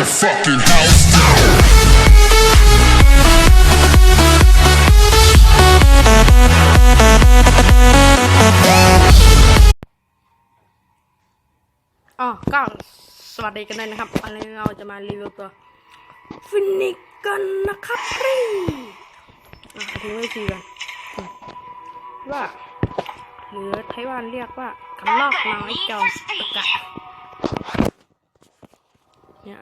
your fucking house down. อ๋อก็สวัสดีกันด้วยนะครับวันนี้เราจะมารีวิวตัวฟินิกกันนะครับพี่อะทิ้งไว้ทีกันว่าหรือไทยวันเรียกว่ากำลอกน้อยจอมตะกะเนี่ย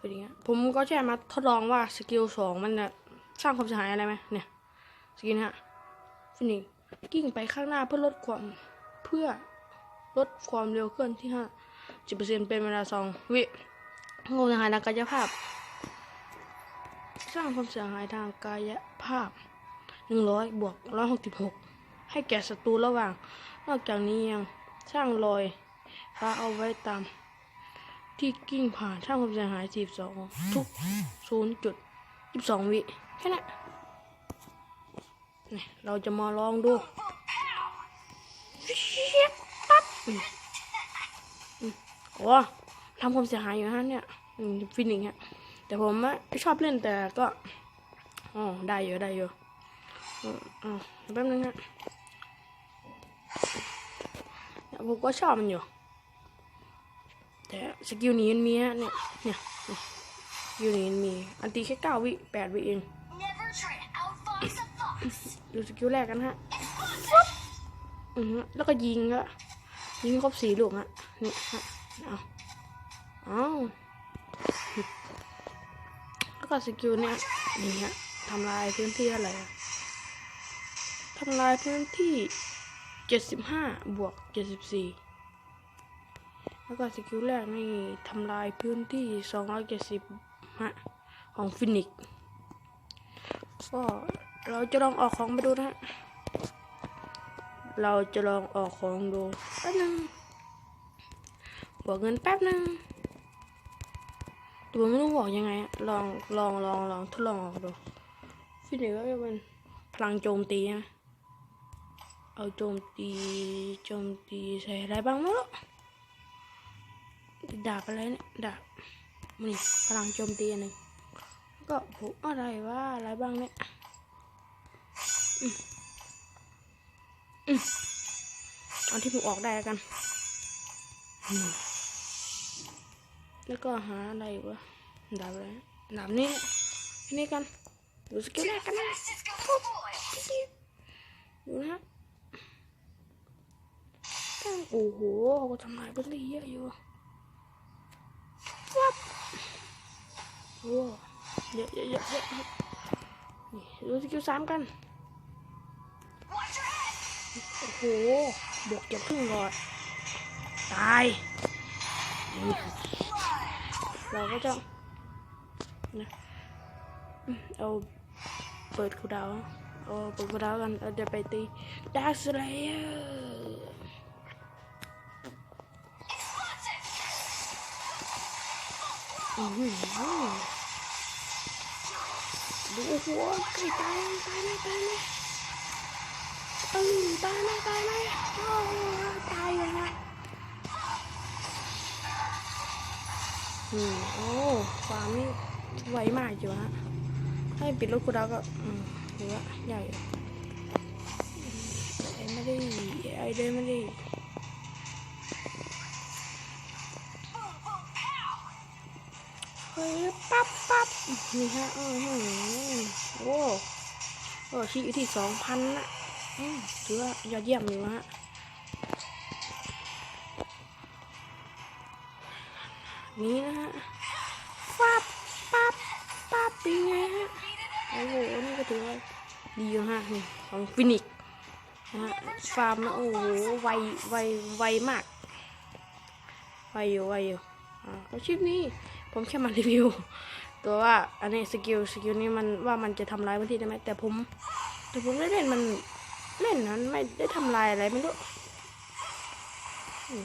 อย่างเงี้ยผมก็แค่มาทดลองว่าสกิลสองมันจะสร้างความเสียหายอะไรไหมเนี่ยสกิลเนี้ยฟินิกกิ้งไปข้างหน้าเพื่อลดความเพื่อลดความเร็วเคลื่อนที่ห้าสิบเปอร์เซ็นเป็นเวลาสองวิงงหายทางกายภาพ สร้างความเสียหายทางกายภาพหนึ่งร้อยบวกร้อยหกสิบหกให้แก่ศัตรูระหว่าง นอกจากนี้ยังสร้างรอยฟ้าเอาไว้ตาม ที่กิ้งผ่านสร้างความเสียหายสิบสองทุกศูนย์จุดยี่สิบสองวิแค่นั้นเราจะมาลองดูปั๊บโอ้ทำความเสียหายอยู่ฮะเนี่ยฟินิกฮะแต่ผมไม่ชอบเล่นแต่ก็อ๋อได้อยู่ได้อยู่อืมอ่าแป๊บนึงฮะผมก็ชอบมันอยู่ สกิลนี้มันมีฮะเนี่ยเนี่ยสกิลนี้มันมี อันตีแค่เก้าวิแปดวิเองดูสกิลแรกกันฮะอือฮึแล้วก็ยิงก็ยิงครบสี่ลูกฮะนี่ฮะเอาเอาแล้วก็สกิลเนี่ยนี่ฮะทำลายพื้นที่อะไรทำลายพื้นที่เจ็ดสิบห้าบวกเจ็ดสิบสี่ แล้วก็สกิลแรกนี่ทำลายพื้นที่สองร้อยเจ็ดสิบฮะของฟินิกก็เราจะลองออกของไปดูนะ เราจะลองออกของดูแป๊บนึงบวกเงินแป๊บนึงตัวไม่รู้บอกยังไง ลองลองลองลองทดลองออกดูฟินิกก็จะเป็นพลังโจมตีนะเอาโจมตีโจมตีใส่อะไรบ้างไม่รู้ ดาบอะไรเนี่ยดาบนี่พลังโจมตีอันหนึ่งก็ผูอะไรว่าอะไรบ้างเนี่ยเอาที่ผมออกได้แล้วกัน แล้วก็หาอะไรวะดาบอะไรดาบนี้นนี้กันดูสกิลแรกกันนะดูนะโอ้โหเขาก็ทำลายพื้นที่เยอะอยู่วับ โอ้เยอะเยอะเยอะเยอะนี่ดูสกิลสามกันโอ้โหบวกเก็บครึ่งหลอดตายเราก็จะนะเอาเปิดคูดาวเอาเปิดคูดาวกันเราจะไปตีดาร์คสเลเยอร์ อือหือดูหัวใกล้ตายตายไหมตายไหมเออตายไหมตายไหมโอ้ตายเลยนะอืมโอ้ความนี่ไวมากอยู่ฮะให้ปิดรถกูดาวก็อืมถือว่าใหญ่ไอ้ไม่ได้ไอ้เดินไม่ได้ ปั๊บปั๊บนี่ฮะอือหือโอ้โอ้ชีอยู่ที่สองพันนะถือว่ายอดเยี่ยมอยู่ฮะนี่นะฮะปั๊บปั๊บปั๊บเป็นไงฮะโอ้โหนี่ก็ถือว่าดีฮะนี่ของฟินิกนะฮะฟาร์มนะโอ้โหไวไวไวมากไวอยู่ไวอยู่อ่าแล้วคลิปนี้ ผมแค่มารีวิว ตัวว่าอันนี้สกิลสกิลนี้มันว่ามันจะทำลายพื้นที่ได้ไหมแต่ผม แต่ผมได้เล่นมันเล่นนั้นไม่ได้ทำลายอะไรไม่รู้อืม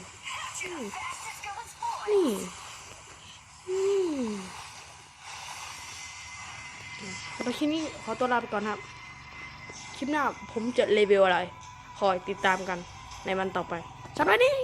Fastest goes boy. นี่อืมสำหรับคลิปนี้ขอตัวลาไปก่อนครับ คลิปหน้าผมจะรีวิวอะไร คอยติดตามกันในวันต่อไปสำหรับวันนี้